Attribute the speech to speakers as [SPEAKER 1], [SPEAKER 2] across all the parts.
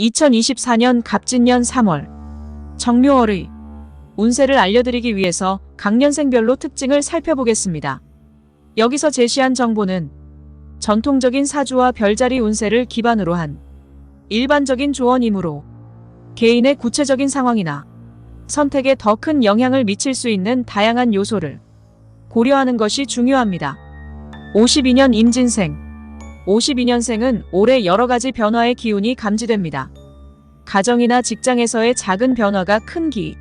[SPEAKER 1] 2024년 갑진년 3월 정묘월의 운세를 알려드리기 위해서 각년생별로 특징을 살펴보겠습니다. 여기서 제시한 정보는 전통적인 사주와 별자리 운세를 기반으로 한 일반적인 조언이므로 개인의 구체적인 상황이나 선택에 더 큰 영향을 미칠 수 있는 다양한 요소를 고려하는 것이 중요합니다. 52년 임진생 52년생은 올해 여러 가지 변화의 기운이 감지됩니다. 가정이나 직장에서의 작은 변화가 큰 기,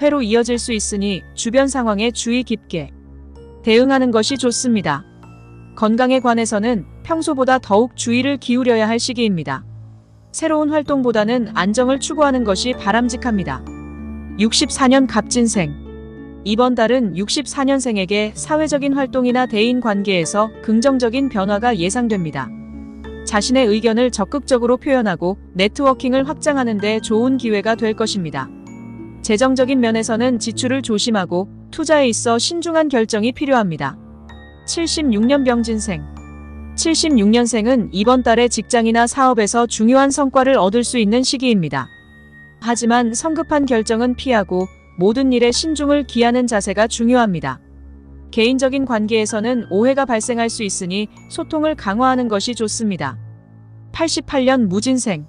[SPEAKER 1] 회로 이어질 수 있으니 주변 상황에 주의 깊게 대응하는 것이 좋습니다. 건강에 관해서는 평소보다 더욱 주의를 기울여야 할 시기입니다. 새로운 활동보다는 안정을 추구하는 것이 바람직합니다. 64년 갑진생 이번 달은 64년생에게 사회적인 활동이나 대인 관계에서 긍정적인 변화가 예상됩니다. 자신의 의견을 적극적으로 표현하고 네트워킹을 확장하는 데 좋은 기회가 될 것입니다. 재정적인 면에서는 지출을 조심하고 투자에 있어 신중한 결정이 필요합니다. 76년 병진생 76년생은 이번 달에 직장이나 사업에서 중요한 성과를 얻을 수 있는 시기입니다. 하지만 성급한 결정은 피하고 모든 일에 신중을 기하는 자세가 중요합니다. 개인적인 관계에서는 오해가 발생할 수 있으니 소통을 강화하는 것이 좋습니다. 88년 무진생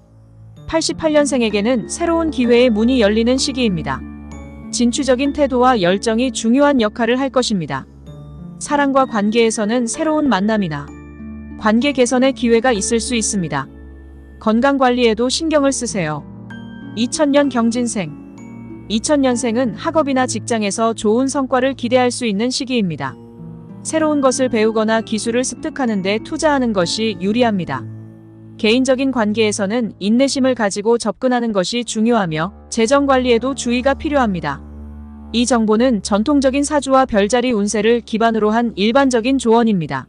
[SPEAKER 1] 88년생에게는 새로운 기회의 문이 열리는 시기입니다. 진취적인 태도와 열정이 중요한 역할을 할 것입니다. 사랑과 관계에서는 새로운 만남이나 관계 개선의 기회가 있을 수 있습니다. 건강 관리에도 신경을 쓰세요. 2000년 경진생 2000년생은 학업이나 직장에서 좋은 성과를 기대할 수 있는 시기입니다. 새로운 것을 배우거나 기술을 습득하는 데 투자하는 것이 유리합니다. 개인적인 관계에서는 인내심을 가지고 접근하는 것이 중요하며 재정 관리에도 주의가 필요합니다. 이 정보는 전통적인 사주와 별자리 운세를 기반으로 한 일반적인 조언입니다.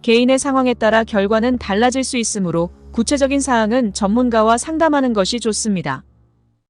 [SPEAKER 1] 개인의 상황에 따라 결과는 달라질 수 있으므로 구체적인 사항은 전문가와 상담하는 것이 좋습니다.